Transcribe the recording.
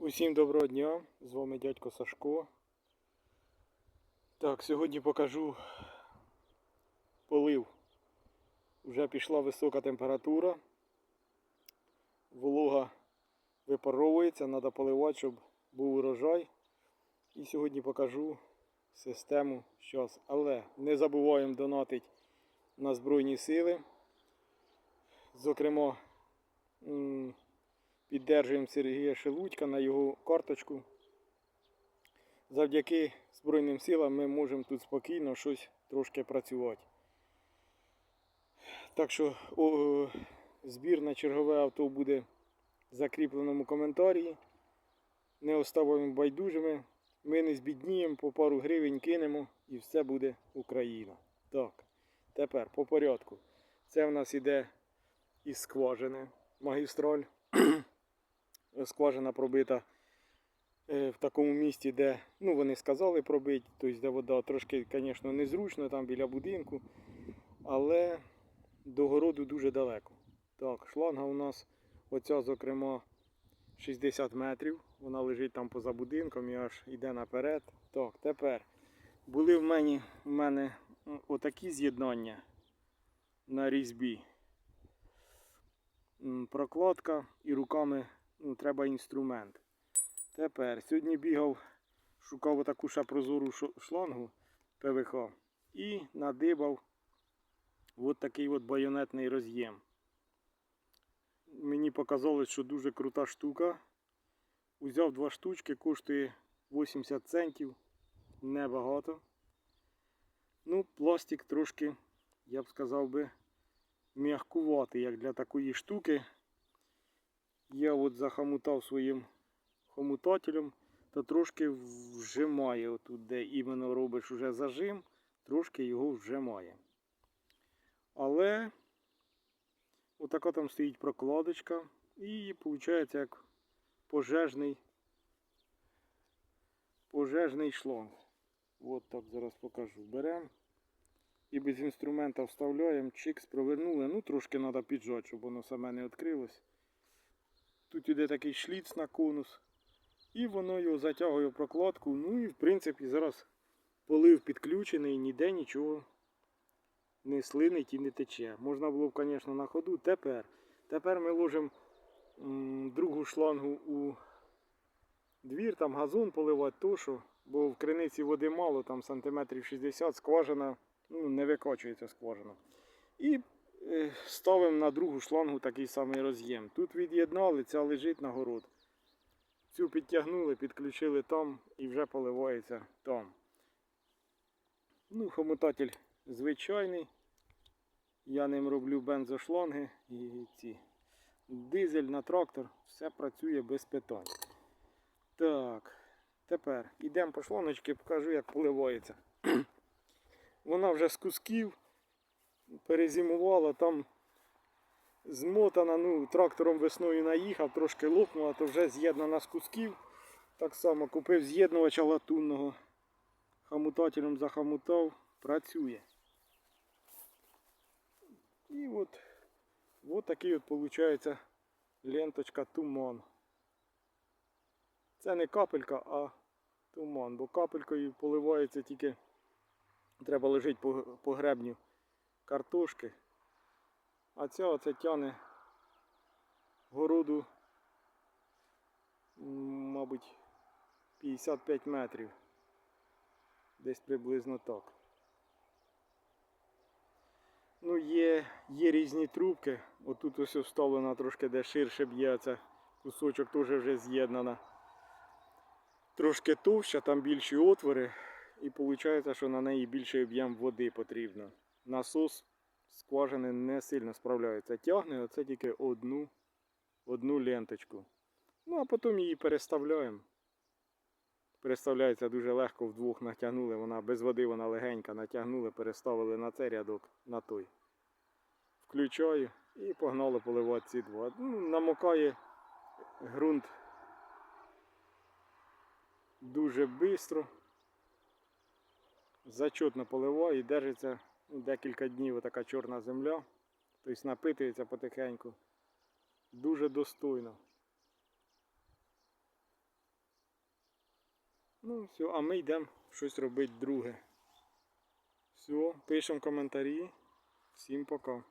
Усім доброго дня, з вами дядько Сашко. Так, сьогодні покажу полив. Вже пішла висока температура, волога випаровується, треба поливати, щоб був урожай. І сьогодні покажу систему щас. Але не забуваємо донатити на Збройні Сили. Зокрема, піддержуємо Сергія Шелудька на його карточку. Завдяки Збройним силам ми можемо тут спокійно щось трошки працювати. Так що о, збір на чергове авто буде в закріпленому коментарі. Не оставимо байдужими. Ми не збідніємо, по пару гривень кинемо і все буде Україна. Так, тепер по порядку. Це в нас іде із скважини магістраль скважина пробита е, в такому місці, де ну, вони сказали пробити, тобто де вода трошки, звісно, незручно там біля будинку, але до городу дуже далеко. Так, шланга у нас оця, зокрема, 60 метрів. Вона лежить там поза будинком і аж йде наперед. Так, тепер були в мене, в мене отакі з'єднання на різьбі. Прокладка і руками ну, треба інструмент. Тепер сьогодні бігав, шукав таку прозору шлангу ПВХ і надибав от такий от байонетний роз'єм. Мені показалось, що дуже крута штука. Узяв два штучки, коштує 80 центів. Небагато. Ну, пластик трошки, я б сказав би, м'якуватий, як для такої штуки. Я от захомутав своїм хомутателем, то трошки вжимає отут, де іменно робиш уже зажим, трошки його вжимає. Але отака там стоїть прокладочка і виходить як пожежний, пожежний шланг. От так зараз покажу. Беремо і без інструмента вставляємо, чикс, провернули. Ну трошки треба піджати, щоб воно саме не відкрилось. Тут іде такий шліц на конус. І воно його затягує в прокладку. Ну і в принципі зараз полив підключений, ніде нічого не слинить і не тече. Можна було б, звісно, на ходу. Тепер. Тепер ми ложимо другу шлангу у двір, там газон поливати, то бо в криниці води мало, там сантиметрів 60, скважина, ну не викачується скважина. І ставимо на другу шлангу такий самий роз'єм. Тут від'єднали, ця лежить на город. Цю підтягнули, підключили там і вже поливається там. Ну, хомутатель звичайний. Я ним роблю бензошланги і ці. Дизель на трактор, все працює без питань. Так, тепер йдемо по шланочки, покажу, як поливається. Вона вже з кусків перезимувала, там змотана, ну, трактором весною наїхав, трошки лопнула, то вже з'єднана з кусків. Так само купив з'єднувача латунного. Хамутателем захамутав, працює. І от, от такий от виходить ленточка туман. Це не капелька, а туман, бо капелькою поливається тільки треба лежить по, по гребню картошки. А ця оце тяне городу, мабуть, 55 метрів. Десь приблизно так. Ну, є, є різні трубки. Отут ось вставлена трошки де ширше б'є, це кусочок теж вже з'єднана. Трошки товща, там більші отвори. І виходить, що на неї більший об'єм води потрібно. Насос скважини не сильно справляється. Тягне оце тільки одну, одну ленточку. Ну а потім її переставляємо. Переставляється дуже легко вдвох натягнули, вона без води вона легенька, натягнули, переставили на цей рядок, на той. Включаю і погнали поливати ці два. Ну, намокає ґрунт дуже швидко. Зачетно поливаю і держиться декілька днів така чорна земля. Тобто напитується потихеньку. Дуже достойно. Ну, все, а ми йдемо щось робити друге. Все, пишемо коментарі. Всім пока.